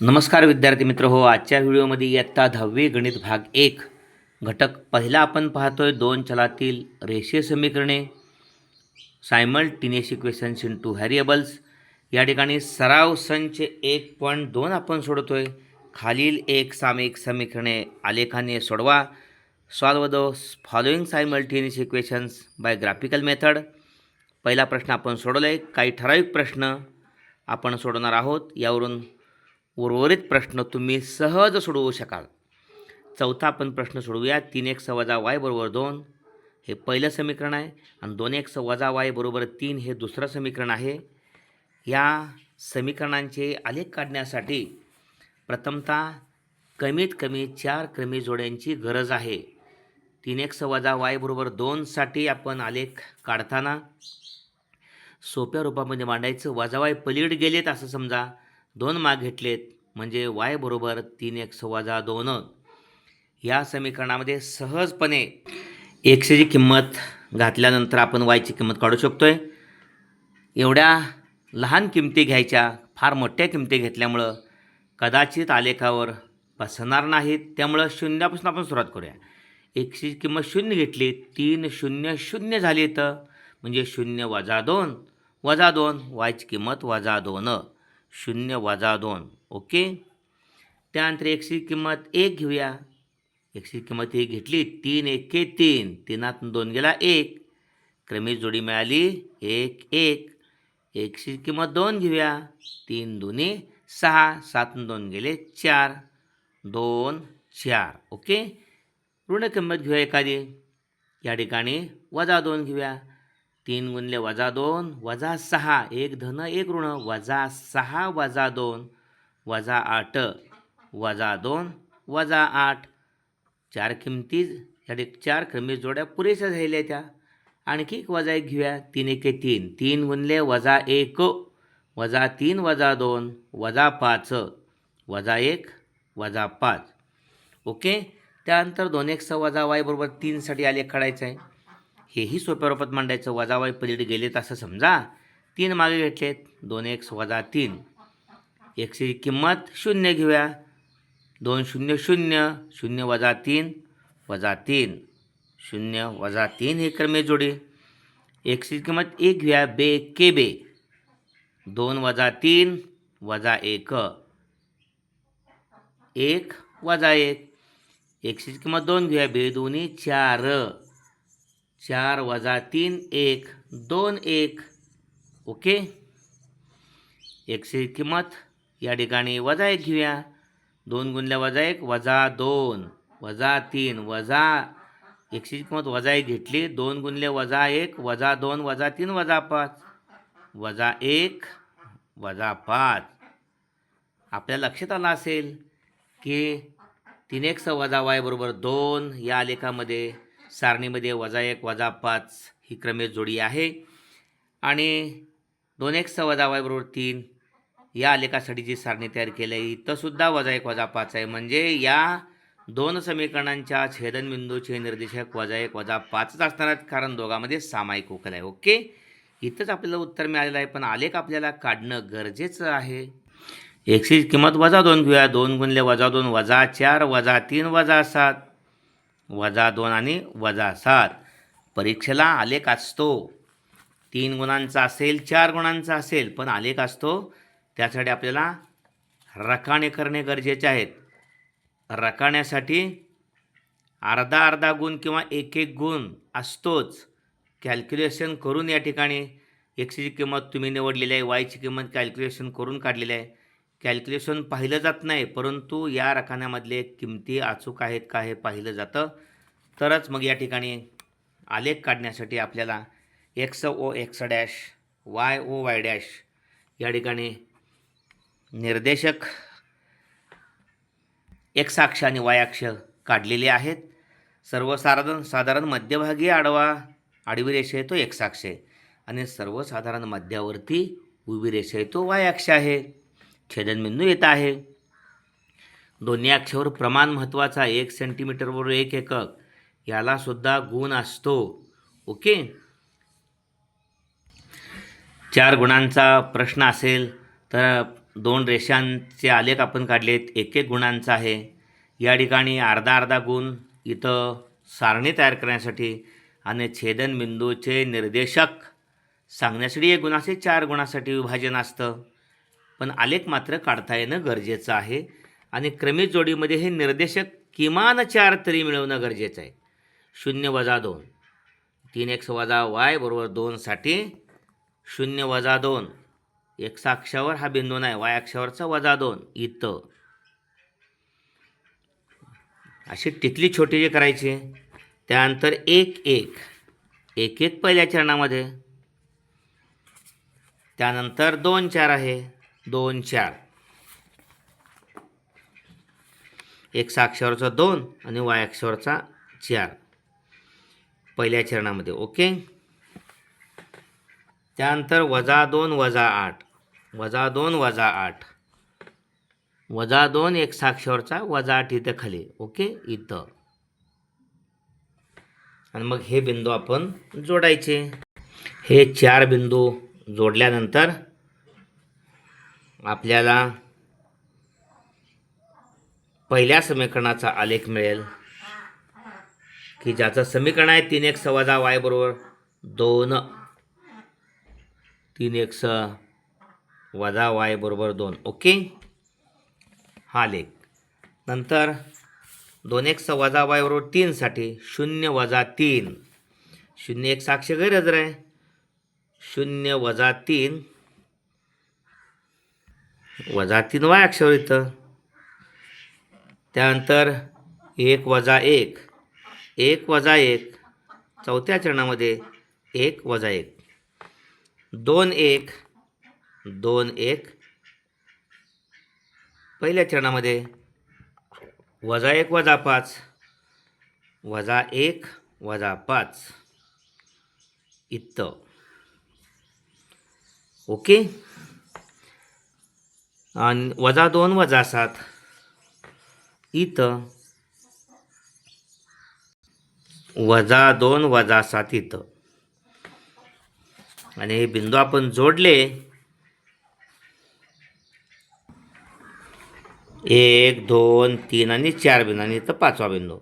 नमस्कार विद्यार्थी मित्र हो आजच्या व्हिडिओमध्ये इयत्ता दहावी गणित भाग एक घटक पहिला आपण पाहतोय दोन चलातील रेषीय समीकरणे simul simultaneous equations in two variables. या ठिकाणी सराव संच एक पॉईंट दोन आपण सोडतोय. खालील एक सामायिक समीकरणे आलेखाने सोडवा. Solve the simul simultaneous equations by graphical method. पहिला प्रश्न आपण सोडवला आहे काही ठराविक प्रश्न आपण सोडवणार आहोत. यावरून उर्वरित प्रश्न तुम्ही सहज सोडवू शकाल. चौथा आपण प्रश्न सोडवूया. तीन एक वजा वाय बरोबर दोन. हे पहिलं समीकरण आहे आणि दोन एक वजा वाय बरोबर तीन हे दुसरं समीकरण आहे. या समीकरणांचे आलेख काढण्यासाठी प्रथमतः कमीत कमी चार क्रमी जोड्यांची गरज आहे. तीन एक वजा वाय बरोबर दोनसाठी आपण आलेख काढताना सोप्या रूपामध्ये मांडायचं. वजावाय पलीकडे गेलेत असं समजा. दोन माग घेतलेत म्हणजे वाय बरोबर तीन एक वजा दोन. या समीकरणामध्ये सहजपणे एकशेची किंमत घातल्यानंतर आपण वायची किंमत काढू शकतो आहे एवढ्या लहान किमती घ्यायच्या फार मोठ्या किमती घेतल्यामुळं कदाचित आलेखावर बसणार नाहीत. त्यामुळं शून्यापासून आपण सुरुवात करूया. एकशेची किंमत शून्य घेतली तीन शून्य शून्य झाली तर म्हणजे शून्य वजा दोन वजा दोन वायची किंमत वजा दोन. शून्य वजा दोन. ओके? त्यानंतर एकशे किंमत एक घेऊया. एकशे किंमत एक घेतली तीन एके तीन. तीनातून दोन गेला एक. क्रमिक जोडी मिळाली एक एक. एकशे किंमत दोन घेऊया. तीन दोन्ही सहा. सातून दोन गेले चार. दोन चार. ओके? ऋण किंमत घेऊया एखादी. या ठिकाणी वजा दोन घेऊया. तीन गुणले वजा दोन वजा सहा एक धन एक ऋण वजा सहा वजा दोन वजा आठ वजा दोन वजा आठ. चार किमती या चार क्रमी जोड्या पुरेशा झालेल्या त्या. आणखी एक वजा एक घेऊया. तीन एके तीन. तीन गुणले वजा एक वजा तीन वजा दोन वजा पाच वजा एक वजा पाच. ओके? त्यानंतर दोन एक वजा वाय बरोबर तीनसाठी आले काढायचं आहे. हेही सोप्या रूपात मांडायचं वजा वाय पलीकडे गेलेत असं समजा. तीन मागे घेतलेत. दोन एक वजा तीन. एकशे किंमत शून्य घेऊया. दोन शून्य शून्य. शून्य वजा तीन. वजा तीन. शून्य वजा तीन हे क्रमे जोडी. एकशे किंमत एक घ्या बे के बे. दोन वजा तीन वजा एक. एक वजा एक. एक्सची किंमत दोन घ्या बे दोन्ही चार. चार वजा तीन एक दोन एक. ओके? एकशे किंमत. या ठिकाणी वजा एक घेऊया. दोन गुणल्या वजा एक वजा दोन. वजा तीन वजा एकशे किंमत वजा एक घेतली. दोन गुणले वजा एक वजा दोन वजा तीन वजा पाच. वजा एक वजा पाच. आपल्या लक्षात आलं असेल की तीन एक स वजा वाय बरोबर दोन या लेखामध्ये सारणीमध्ये वजा एक वजा पाच ही क्रमे जोडी आहे. आणि दोन एक स वजा वाय बरोबर तीन या आलेखासाठी जी सारणी तयार केली आहे इथंसुद्धा वजा एक वजा पाच आहे. म्हणजे या दोन समीकरणांच्या छेदनबिंदूचे निर्देशक वजा एक वजा पाचच असणार आहेत कारण दोघांमध्ये सामायिक उकल आहे. ओके? इथंच आपल्याला उत्तर मिळालेलं आहे पण आलेख आपल्याला काढणं गरजेचं आहे. एकशे किंमत वजा दोन घेऊया. दोन गुणले वजा दोन वजा चार वजा तीन वजा सात. वजा दोन आणि वजा सात. परीक्षेला आलेख असतो. तीन गुणांचा असेल चार गुणांचा असेल पण आलेख असतो. त्यासाठी आपल्याला रकाणे करणे गरजेचे आहेत. रकाण्यासाठी अर्धा अर्धा गुण किंवा एक एक गुण असतोच. कॅल्क्युलेशन करून या ठिकाणी एक्सची किंमत तुम्ही निवडलेली आहे वायची किंमत कॅल्क्युलेशन करून काढलेली आहे. कॅल्क्युलेशन पाहिलं जात नाही परंतु या रकान्यामधले किमती अचूक आहेत का हे पाहिलं जातं. तरच मग या ठिकाणी आलेख काढण्यासाठी आपल्याला x o x dash y o y dash या ठिकाणी निर्देशक एक्स अक्ष आणि वाय अक्ष काढलेले आहेत. सर्वसाधारण साधारण मध्यभागी आडवा आडवी रेषा आहे तो एक्स अक्ष आहे आणि सर्वसाधारण मध्यावरती उभी रेषा आहे तो वाय अक्ष आहे. छेदनबिंदू येत आहे. दोन्ही अक्षावर प्रमाण महत्त्वाचा एक सेंटीमीटरवर एक एकक. यालासुद्धा गुण असतो. ओके? चार गुणांचा प्रश्न असेल तर दोन रेषांचे आलेख आपण काढलेत. एक एक गुणांचा आहे. या ठिकाणी अर्धा अर्धा गुण इथं सारणी तयार करण्यासाठी आणि छेदनबिंदूचे निर्देशक सांगण्यासाठी एक गुणाचे चार गुणासाठी विभाजन असतं. पण आलेख मात्र काढता येणं गरजेचं आहे आणि क्रमित जोडीमध्ये हे निर्देशक किमान चार तरी मिळवणं गरजेचं आहे. शून्य वजा दोन. तीन एक्स वजा वाय बरोबर दोनसाठी शून्य वजा दोन. एक्स अक्षावर हा बिंदू नाही वाय अक्षावरचा वजा दोन. इथं. अशी टिकली छोटी जी करायची. त्यानंतर एक एक. एक एक पहिल्या चरणामध्ये. त्यानंतर दोन चार आहे. दोन चार. एक्स अक्षावरचा दोन आणि वाय अक्षावरचा चार. पहिल्या चरणामध्ये ओके? त्यानंतर वजा दोन वजा आठ. वजा दोन वजा आठ. वजा दोन एक साक्षरचा वजा आठ इथं खाली ओके? इथं. आणि मग हे बिंदू आपण जोडायचे. हे चार बिंदू जोडल्यानंतर आपल्याला पहिल्या समीकरणाचा आलेख मिळेल. की ज्याचं समीकरण आहे तीन एक वजा वाय बरोबर दोन. तीन एक्स वजा वाय बरोबर दोन. ओके? हा लेख. नंतर दोन एक्स वजा वाय बरोबर तीनसाठी शून्य वजा तीन. शून्य एक साक्ष गैरहजर आहे शून्य वजा तीन वजा तीन वाय अक्षर इथं त्यानंतर एक वजा एक. एक वजा एक. चौथ्या चरणामध्ये एक वजा एक. दोन एक दोन एक. पहिल्या चरणामध्ये वजा एक वजा पाच. वजा एक वजा पाच. इथं ओके? आणि वजा दोन वजा सात. इथं वजा दोन वजा सात इथं. आणि हे बिंदू आपण जोडले. एक दोन तीन आणि चार बिंदू. आणि इथं पाचवा बिंदू.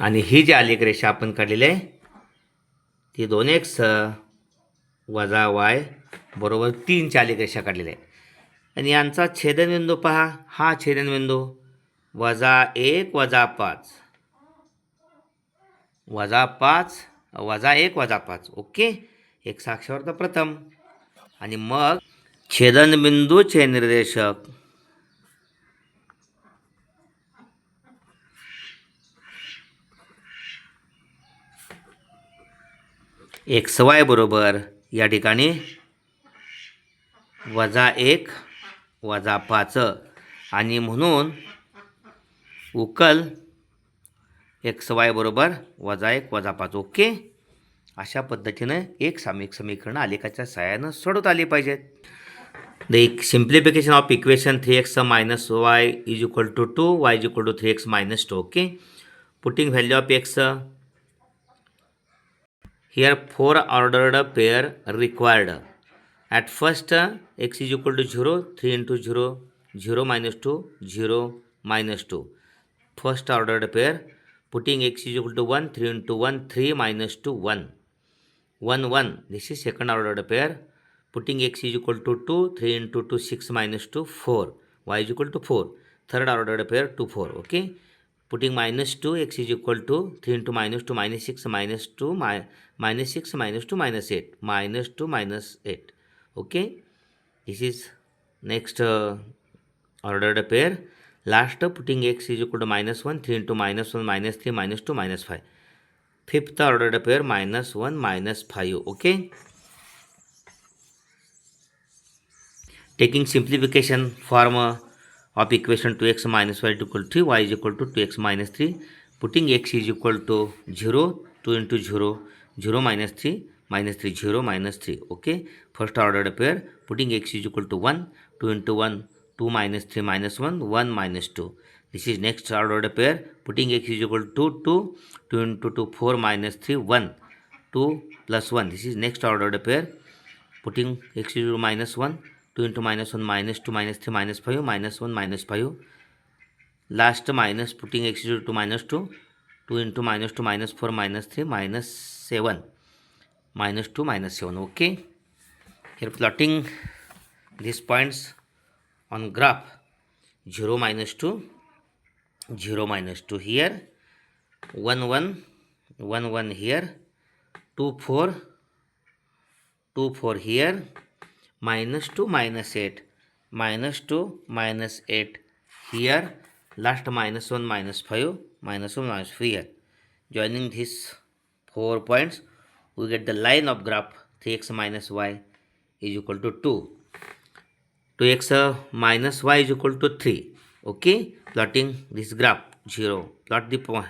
आणि ही जी अलीक रेषा आपण काढलेली आहे ती दोन एक्स वजा वाय बरोबर तीन चालिक रेषा काढलेल्या आहे आणि यांचा छेदनबिंदू पहा. हा छेदनबिंदू वजा एक वजा पाच. वजा पाच वजा एक वजा पाच. ओके? एक साक्षावर प्रथम. आणि मग छेदनबिंदूचे निर्देशक. एक्स वाय बरोबर या ठिकाणी वजा एक वजा पाच. आणि म्हणून उकल एक्स वाय बरोबर वजा एक वजा पाच. ओके? अशा पद्धतीनं एक सामिक समीकरणं आलेखाच्या सहाय्यानं सोडवता आली पाहिजेत. द एक simplification of equation three x minus y is equal to two y is equal to three x minus two okay putting value of x here four ordered pair required at first uh, x is equal to 0 3 into 0 0 minus 2 0 minus 2 first ordered pair putting x is equal to 1 3 into 1 3 minus 2 1 1 1 this is second ordered pair. Putting x is equal to 2 3 into 2 6 minus 2 4 y is equal to 4 third ordered pair 2 4 okay? Putting minus 2 x is equal to 3 into minus 2 minus 6 minus 2 mi- minus 6 minus 2 minus 8 minus 2 minus 8 okay? This is next uh, ordered pair. Last uh, putting x is equal to minus 1 3 into minus 1 minus 3 minus 2 minus 5 fifth ordered pair minus 1 minus 5 okay? Taking simplification form uh, of equation 2x minus y equal to 3 y is equal to 2x minus 3 putting x is equal to 0 2 into 0 0 minus 3 minus 3 0 minus 3 okay first ordered pair putting x is equal to 1 2 into 1 2 minus 3 minus 1 1 minus 2 This is next ordered pair. Putting x is equal to 2. 2 into 2, 4 minus 3, 1. 2 plus 1. This is next ordered pair. Putting x is equal to minus 1. 2 into minus 1, minus 2, minus 3, minus 5. Minus 1, minus 5. Last minus putting x is equal to minus 2. 2 into minus 2, minus 4, minus 3, minus 7. Minus 2, minus 7. Okay. Here plotting these points on graph. 0 minus 2 0 minus 2 here. 1 1 1 1 here. 2 4 2 4 here. Minus 2 minus 8 minus 2 minus 8 here. Last minus 1 minus 5 minus 1 minus 5 here. Joining these four points we get the line of graph 3x minus y is equal to 2 2x uh, minus y is equal to 3 okay? Plotting this graph 0 plot the point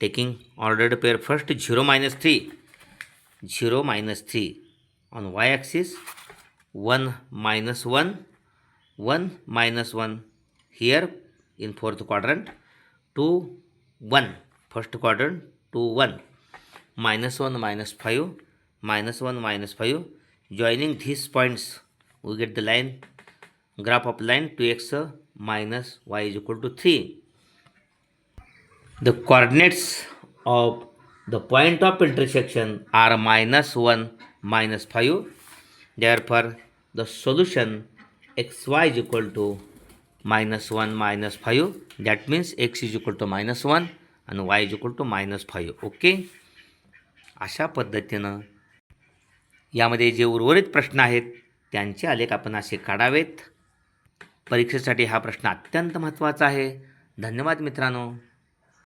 taking ordered pair first 0 minus 3 0 minus 3 on y axis 1 minus 1 1 minus 1 here in fourth quadrant 2 1 first quadrant 2 1 minus 1 minus 5 minus 1 minus 5 joining these points we get the line graph of line 2x uh, minus y is equal to 3 the coordinates of the point of intersection are minus 1 minus 5 therefore the solution xy is equal to minus 1 minus 5 that means x is equal to minus 1 and y is equal to minus 5 okay अशा पद्धतीनं यामध्ये जे उर्वरित प्रश्न आहेत त्यांचे आलेख आपण असे काढावेत. परीक्षेसाठी हा प्रश्न अत्यंत महत्त्वाचा आहे. धन्यवाद मित्रांनो.